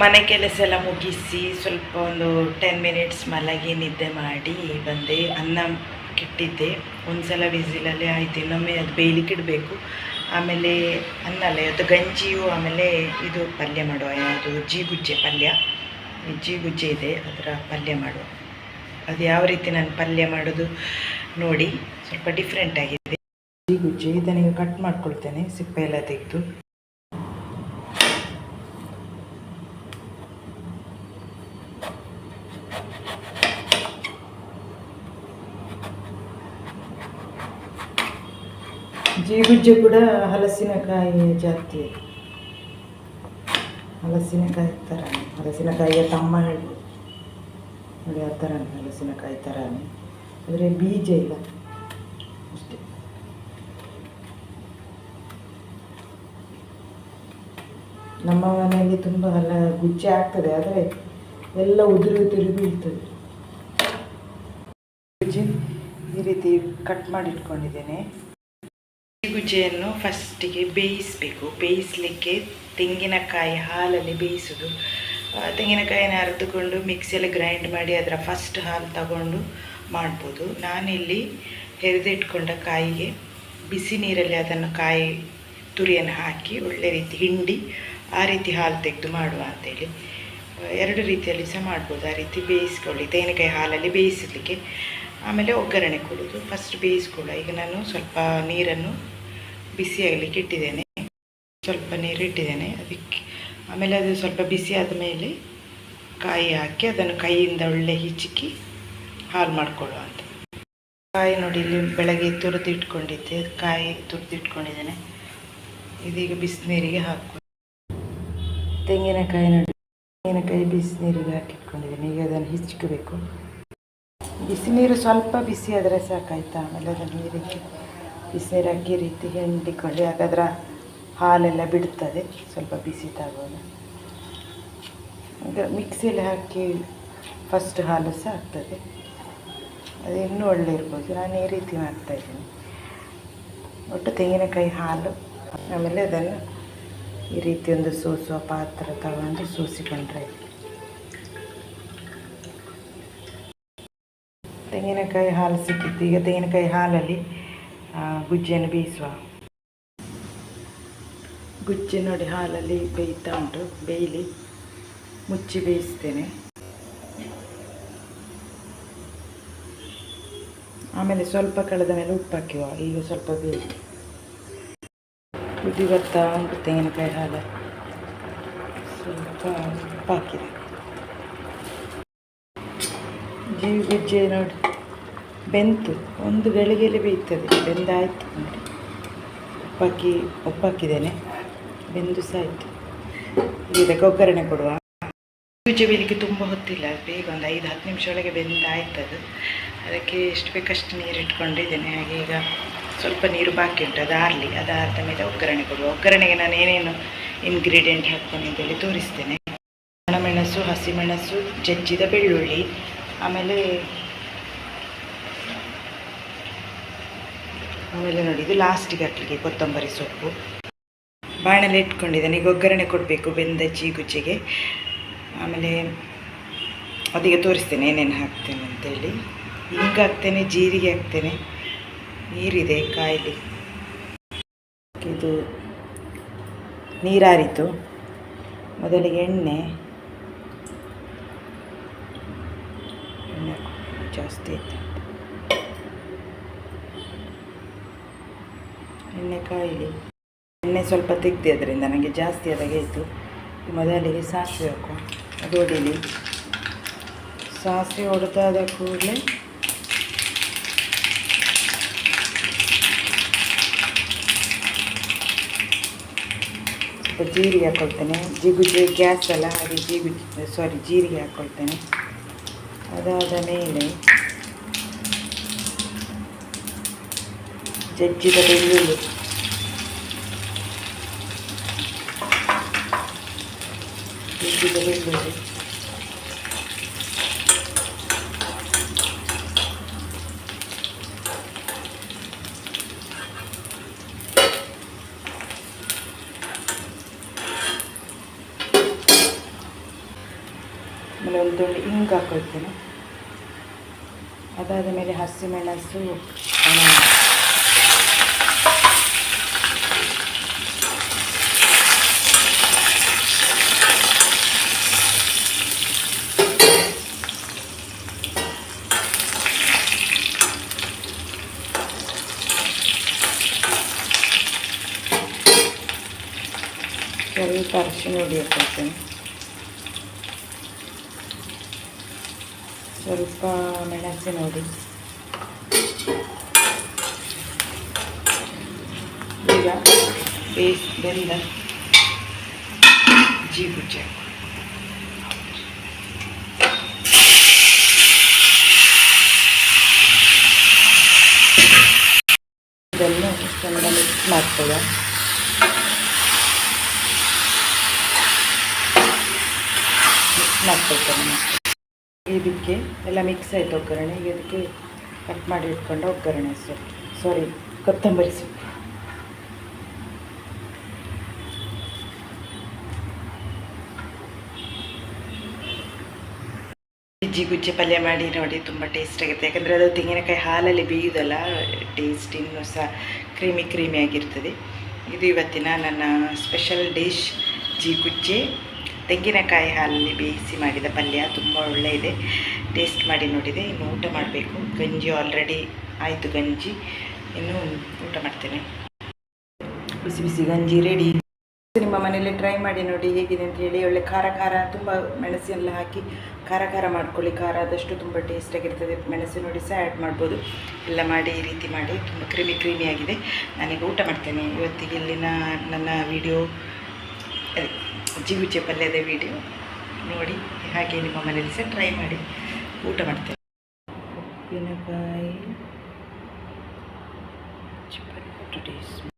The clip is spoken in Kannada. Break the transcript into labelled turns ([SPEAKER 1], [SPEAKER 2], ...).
[SPEAKER 1] ಮನೆ ಕೆಲಸ ಎಲ್ಲ ಮುಗಿಸಿ ಸ್ವಲ್ಪ ಒಂದು ಟೆನ್ ಮಿನಿಟ್ಸ್ ಮಲಗಿ ನಿದ್ದೆ ಮಾಡಿ ಬಂದೆ, ಅನ್ನ ಕೆಟ್ಟಿದ್ದೆ. ಒಂದು ಸಲ ವಿಸಿಲಲ್ಲೇ ಆಯಿತು, ಇನ್ನೊಮ್ಮೆ ಅದು ಬೇಯಲಿಕ್ಕಿಡಬೇಕು ಆಮೇಲೆ ಅನ್ನ ಅಲ್ಲ, ಅದು ಗಂಜಿಯು ಆಮೇಲೆ ಇದು ಪಲ್ಯ ಮಾಡುವ, ಯಾವುದು? ಜೀಗುಜ್ಜೆ ಪಲ್ಯ. ಜೀಗುಜ್ಜೆ ಇದೆ, ಅದರ ಪಲ್ಯ ಮಾಡುವ. ಅದು ಯಾವ ರೀತಿ ನಾನು ಪಲ್ಯ ಮಾಡೋದು ನೋಡಿ, ಸ್ವಲ್ಪ ಡಿಫ್ರೆಂಟ್ ಆಗಿದೆ. ಜೀಗುಜ್ಜೆ, ಇದನ್ನು ಕಟ್ ಮಾಡ್ಕೊಳ್ತೇನೆ, ಸಿಪ್ಪೆ ಎಲ್ಲ ತೆಗೆದು. ಜೀಗುಜ್ಜೆ ಕೂಡ ಹಲಸಿನಕಾಯಿ ಜಾತಿ. ಹಲಸಿನಕಾಯಿ ಥರ ಹಲಸಿನಕಾಯಿಯ ತಮ್ಮ ಹೇಳ್ಬೋದು ನೋಡಿ ಆ ಥರ ಹಲಸಿನಕಾಯಿ ಥರನೇ ಆದರೆ ಬೀಜ ಇಲ್ಲ, ಅಷ್ಟೇ. ನಮ್ಮ ಮನೆಯಲ್ಲಿ ತುಂಬ ಹಲ ಗುಜ್ಜೆ ಆಗ್ತದೆ, ಆದರೆ ಎಲ್ಲ ಉದುರು ತಿರುಗಿ ಗುಜ್ಜೆ ಈ ರೀತಿ ಕಟ್ ಮಾಡಿ ಇಟ್ಕೊಂಡಿದ್ದೇನೆ ಗುಜ್ಜೆಯನ್ನು ಫಸ್ಟಿಗೆ ಬೇಯಿಸಬೇಕು. ಬೇಯಿಸಲಿಕ್ಕೆ ತೆಂಗಿನಕಾಯಿ ಹಾಲಲ್ಲಿ ಬೇಯಿಸೋದು. ತೆಂಗಿನಕಾಯಿನ ಅರೆದುಕೊಂಡು ಮಿಕ್ಸಿಯಲ್ಲಿ ಗ್ರೈಂಡ್ ಮಾಡಿ ಅದರ ಫಸ್ಟ್ ಹಾಲು ತಗೊಂಡು ಮಾಡ್ಬೋದು. ನಾನಿಲ್ಲಿ ಹೆರಿದಿಟ್ಕೊಂಡ ಕಾಯಿಗೆ ಬಿಸಿ ನೀರಲ್ಲಿ ಅದನ್ನು ಕಾಯಿ ತುರಿಯನ್ನು ಹಾಕಿ ಒಳ್ಳೆ ರೀತಿ ಹಿಂಡಿ ಆ ರೀತಿ ಹಾಲು ತೆಗೆದು ಮಾಡುವ ಅಂತೇಳಿ. ಎರಡು ರೀತಿಯಲ್ಲಿ ಸಹ ಮಾಡ್ಬೋದು. ಆ ರೀತಿ ಬೇಯಿಸ್ಕೊಳ್ಳಿ. ತೆಂಗಿನಕಾಯಿ ಹಾಲಲ್ಲಿ ಬೇಯಿಸಲಿಕ್ಕೆ ಆಮೇಲೆ ಒಗ್ಗರಣೆ ಕೊಡೋದು. ಫಸ್ಟ್ ಬೇಯಿಸ್ಕೊಳ್ಳ ಈಗ ನಾನು ಸ್ವಲ್ಪ ನೀರನ್ನು ಬಿಸಿಯಾಗಲಿಕ್ಕೆ ಇಟ್ಟಿದ್ದೇನೆ ಸ್ವಲ್ಪ ನೀರು ಇಟ್ಟಿದ್ದೇನೆ. ಅದಕ್ಕೆ ಆಮೇಲೆ ಅದು ಸ್ವಲ್ಪ ಬಿಸಿ ಆದಮೇಲೆ ಕಾಯಿ ಹಾಕಿ ಅದನ್ನು ಕೈಯಿಂದ ಒಳ್ಳೆ ಹಿಚಕಿ ಹಾಲು ಮಾಡಿಕೊಳ್ಳುವ ಅಂತ. ಕಾಯಿ ನೋಡಿ ಇಲ್ಲಿ ಬೆಳಗ್ಗೆ ತುರಿದು ಇಟ್ಕೊಂಡಿದ್ದೆ. ಕಾಯಿ ತುರಿದು ಇಟ್ಕೊಂಡಿದ್ದೇನೆ. ಇದೀಗ ಬಿಸಿನೀರಿಗೆ ಹಾಕು ತೆಂಗಿನಕಾಯಿ ನೋಡಿ. ತೆಂಗಿನಕಾಯಿ ಬಿಸಿನೀರಿಗೆ ಹಾಕಿಟ್ಕೊಂಡಿದ್ದೇನೆ ಈಗ ಅದನ್ನು ಹಿಚ್ಕಬೇಕು. ಬಿಸಿನೀರು ಸ್ವಲ್ಪ ಬಿಸಿ ಆದರೆ ಸಾಕಾಯ್ತಾ? ಆಮೇಲೆ ಅದನ್ನು ನೀರಿಗೆ ಈ ರೀತಿ ಹಿಂಡಿಕೊಳ್ಳಿ ಹಾಗಾದ್ರೆ ಹಾಲೆಲ್ಲ ಬಿಡ್ತದೆ. ಸ್ವಲ್ಪ ಬಿಸಿ ತಾಗೋದು ಈಗ ಮಿಕ್ಸಿಯಲ್ಲಿ ಹಾಕಿ ಫಸ್ಟ್ ಹಾಲು ಸಹ ಆಗ್ತದೆ. ಅದು ಇನ್ನೂ ಒಳ್ಳೆ ಇರ್ಬೋದು. ನಾನು ಈ ರೀತಿ ಮಾಡ್ತಾ ಇದ್ದೀನಿ. ಒಟ್ಟು ತೆಂಗಿನಕಾಯಿ ಹಾಲು, ಆಮೇಲೆ ಅದನ್ನು ಈ ರೀತಿ ಒಂದು ಸೂಸುವ ಪಾತ್ರ ತಗೊಂಡು ಸೂಸಿಕೊಂಡ್ರೆ. ತೆಂಗಿನಕಾಯಿ ಹಾಲು ಸಿಕ್ಕಿತ್ತು. ಈಗ ತೆಂಗಿನಕಾಯಿ ಹಾಲಲ್ಲಿ ಗುಜ್ಜೆಯನ್ನು ಬೇಯಿಸುವ. ಗುಜ್ಜೆ ನೋಡಿ ಹಾಲಲ್ಲಿ ಬೇಯ್ತಾ ಉಂಟು. ಬೇಯಲಿ ಮುಚ್ಚಿ ಬೇಯಿಸ್ತೇನೆ. ಆಮೇಲೆ ಸ್ವಲ್ಪ ಕಳೆದ ಮೇಲೆ ಉಪ್ಪು ಹಾಕಿವ. ಈಗ ಸ್ವಲ್ಪ ಬೇಯಿ ಕುದಿ ಬರ್ತಾ ಉಂಟು ತೆಂಗಿನಕಾಯಿ ಹಾಲು. ಸ್ವಲ್ಪ ಉಪ್ಪು ಹಾಕಿದೆ. ಜೀವಿ ಗುಜ್ಜೆ ನೋಡಿ. ಬೆಂತು, ಒಂದು ಗಳಿಗೆಯಲ್ಲಿ ಬೇಯ್ತದೆ ಬೆಂದಾಯಿತು ನೋಡಿ. ಉಪ್ಪಾಕಿ ಉಪ್ಪಾಕಿದ್ದೇನೆ ಬೆಂದು ಸಹ ಆಯಿತು ಇದಕ್ಕೆ ಒಗ್ಗರಣೆ ಕೊಡುವ. ಪೂಜೆ ಬೀಳಿಗೆ ತುಂಬ ಹೊತ್ತಿಲ್ಲ. ಬೇಗ ಒಂದು ಐದು, ಹತ್ತು ನಿಮಿಷ ಒಳಗೆ ಬೆಂದಾಯ್ತು ಅದು. ಅದಕ್ಕೆ ಎಷ್ಟು ಬೇಕಷ್ಟು ನೀರು ಇಟ್ಕೊಂಡಿದ್ದೇನೆ. ಹಾಗೆ ಈಗ ಸ್ವಲ್ಪ ನೀರು ಬಾಕಿ ಉಂಟು. ಅದು ಆರಲಿ. ಅದಾದ ಮೇಲೆ ಒಗ್ಗರಣೆ ಕೊಡುವ. ಒಗ್ಗರಣೆಗೆ ನಾನು ಏನೇನು ಇಂಗ್ರೀಡಿಯೆಂಟ್ ಹಾಕ್ತೇನೆ ಅಂತೇಳಿ ತೋರಿಸ್ತೇನೆ. ಒಣಮೆಣಸು ಹಸಿಮೆಣಸು ಜಜ್ಜಿದ ಬೆಳ್ಳುಳ್ಳಿ, ಆಮೇಲೆ ಆಮೇಲೆ ನೋಡಿ, ಇದು ಲಾಸ್ಟಿಗೆ ಹಾಕಲಿಕ್ಕೆ ಕೊತ್ತಂಬರಿ ಸೊಪ್ಪು. ಬಾಣಲೆ ಇಟ್ಕೊಂಡಿದ್ದಾನೆ, ಈಗ ಒಗ್ಗರಣೆ ಕೊಡಬೇಕು ಬೆಂದ ಚೀಗುಜ್ಜೆಗೆ ಆಮೇಲೆ ಅದೀಗ ತೋರಿಸ್ತೇನೆ, ಏನೇನು ಹಾಕ್ತೇನೆ ಅಂತೇಳಿ. ಹಿಂಗೆ ಹಾಕ್ತೇನೆ, ಜೀರಿಗೆ ಹಾಕ್ತೇನೆ. ನೀರಿದೆ ಕಾಯಿಲಿ. ಇದು ನೀರಾರಿತು. ಮೊದಲಿಗೆ ಎಣ್ಣೆ ಎಣ್ಣೆ. ಜಾಸ್ತಿ ಆಯ್ತು. ಎಣ್ಣೆ ಕಾಯಿಲಿ. ಎಣ್ಣೆ ಸ್ವಲ್ಪ ತೆಗ್ದು ಅದರಿಂದ ನನಗೆ ಜಾಸ್ತಿ ಅದಾಗೆ ಇತ್ತು ಮೊದಲಿಗೆ ಸಾಸಿವೆ ಹಾಕು ಅದು ಹೊಡೀಲಿ. ಸಾಸಿವೆ ಹೊಡೆದಾದ ಕೂಡಲೇ ಸ್ವಲ್ಪ ಜೀರಿಗೆ ಹಾಕೊಳ್ತೇನೆ. ಜಿಗುಜಿ ಗ್ಯಾಸ್ ಅಲ್ಲ ಹಾಗೆ ಜೀಗುಜಿ ಸಾರಿ ಜೀರಿಗೆ ಹಾಕ್ಕೊಳ್ತೇನೆ ಅದಾದ ಮೇಲೆ ಜಜ್ಜಿದ ಬೆಳ್ಳುಳ್ಳಿ ಜಜ್ಜಿದ ಬೆಳ್ಳುಳ್ಳಿ ಆಮೇಲೆ ಒಂದು ತುಂಡು ಹಿಂಗೆ ಹಾಕೊಳ್ತೇನೆ ಅದಾದ ಮೇಲೆ ಹಸಿಮೆಣಸು ಒಣ ಸ್ವಲ್ಪ ಅರಿಶಿನ ಹುಡಿ ಹಾಕೊಳ್ತೇನೆ ಸ್ವಲ್ಪ ಮೆಣಸಿನ ಹುಡಿ ಈಗ ಬೇಸ್ ಬೆಂದ ಜೀಗುಜ್ಜೆ. ಇದನ್ನು ಚೆಂದ ಮಿಕ್ಸ್ ಮಾಡ್ಕೊಳ್ಳೋ ಮಾಡ್ಕೊಳ್ತೇನೆ. ಇದಕ್ಕೆ ಎಲ್ಲ ಮಿಕ್ಸ್ ಆಯಿತು ಒಗ್ಗರಣೆ. ಈಗ ಇದಕ್ಕೆ ಕಟ್ ಮಾಡಿ ಇಟ್ಕೊಂಡು ಒಗ್ಗರಣೆ ಸೊಪ್ಪು ಸಾರಿ ಕೊತ್ತಂಬರಿ ಸೊಪ್ಪು. ಗುಜ್ಜೆ ಪಲ್ಯ ಮಾಡಿ ನೋಡಿ, ತುಂಬ ಟೇಸ್ಟ್ ಆಗುತ್ತೆ. ಯಾಕಂದರೆ ಅದು ತೆಂಗಿನಕಾಯಿ ಹಾಲಲ್ಲಿ ಬೇಯುವುದಲ್ಲ ಟೇಸ್ಟ್ ಇನ್ನೂ ಸಹ ಕ್ರೀಮಿ ಕ್ರೀಮಿ ಆಗಿರ್ತದೆ. ಇದು ಇವತ್ತಿನ ನನ್ನ ಸ್ಪೆಷಲ್ ಡಿಶ್ ಜೀಗುಜ್ಜೆ ತೆಂಗಿನಕಾಯಿ ಹಾಲಲ್ಲಿ ಬೇಯಿಸಿ ಮಾಡಿದ ಪಲ್ಯ ತುಂಬ ಒಳ್ಳೆಯದೆ ಟೇಸ್ಟ್ ಮಾಡಿ ನೋಡಿದೆ. ಇನ್ನು ಊಟ ಮಾಡಬೇಕು. ಗಂಜಿ ಆಲ್ರೆಡಿ ಆಯಿತು ಗಂಜಿ. ಇನ್ನು ಊಟ ಮಾಡ್ತೇನೆ. ಬಿಸಿ ಬಿಸಿ ಗಂಜಿ ರೆಡಿ ನಿಮ್ಮ ಮನೆಯಲ್ಲಿ ಟ್ರೈ ಮಾಡಿ ನೋಡಿ ಹೇಗಿದೆ ಅಂತ ಹೇಳಿ. ಒಳ್ಳೆ ಖಾರ ಖಾರ ತುಂಬ ಮೆಣಸೆಲ್ಲ ಹಾಕಿ ಖಾರ ಖಾರ ಮಾಡ್ಕೊಳ್ಳಿ. ಖಾರ ಆದಷ್ಟು ತುಂಬ ಟೇಸ್ಟಾಗಿರ್ತದೆ ಮೆಣಸು ನೋಡಿ ಸಹ ಆ್ಯಡ್ ಮಾಡ್ಬೋದು. ಎಲ್ಲ ಮಾಡಿ ಈ ರೀತಿ ಮಾಡಿ. ತುಂಬ ಕ್ರೀಮಿ ಕ್ರೀಮಿ ಆಗಿದೆ. ನಾನೀಗ ಊಟ ಮಾಡ್ತೇನೆ. ಇವತ್ತಿಗೆ ಇಲ್ಲಿನ ನನ್ನ ವಿಡಿಯೋ ಜಿಗುಚೆ ಪಲ್ಯದ ವಿಡಿಯೋ ನೋಡಿ ಹಾಗೆ ನಿಮ್ಮ ಮನೇಲಿ ಸಹ ಟ್ರೈ ಮಾಡಿ ಊಟ ಮಾಡ್ತೇನೆ ಉಪ್ಪಿನಕಾಯಿ ಟೇಸ್ಟ್